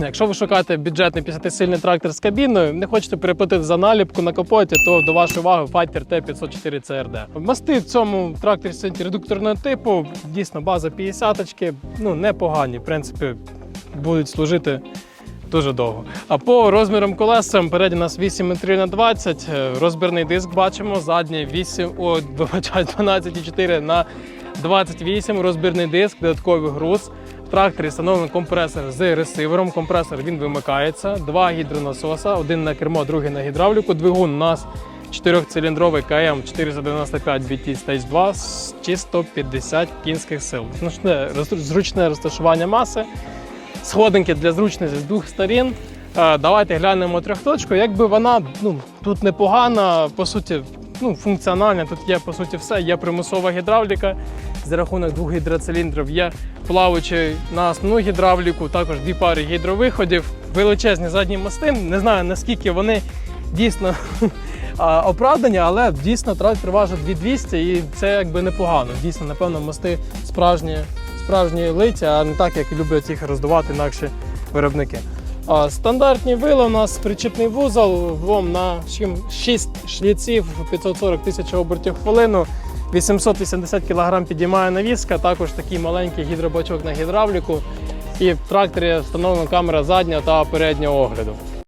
Якщо ви шукаєте бюджетний 50-сильний трактор з кабіною, не хочете переплатити за наліпку на капоті, то до вашої уваги Fighter T504 CRD. Мости в цьому тракторі редукторного типу, дійсно база 50-очки, ну непогані, в принципі, будуть служити дуже довго. А по розмірам колесам передні у нас 8,3 на 20, е, розбірний диск бачимо, задній 8, о, вибачаю, 12,4 на 28, розбірний диск, додатковий груз. Тракторі встановлений компресор з ресивером. Компресор він вимикається. Два гідронасоса, один на кермо, другий на гідравліку. Двигун у нас 4-циліндровий КМ 495 BT Stage 2 з чи 150 кінських сил. Роз- зручне розташування маси сходинки для зручності з двох сторін. Е, Давайте глянемо трьохточку. Якби вона ну, тут непогана, по суті, ну, функціональна. Тут є по суті все. Є примусова гідравліка за рахунок двох гідроциліндрів, є плаваючий на основну гідравліку, також дві пари гідровиходів, величезні задні мости. Не знаю наскільки вони дійсно оправдані, але дійсно трактор важить 2200 і це якби непогано. Дійсно, напевно, мости справжні справжні лиця, а не так, як люблять їх роздувати інакші виробники. Стандартні вила у нас причепний вузол, вом на 6 шліців, 540 тисяч обертів в хвилину, 880 кг підіймає навіска, також такий маленький гідробачок на гідравліку. І в тракторі встановлена камера заднього та переднього огляду.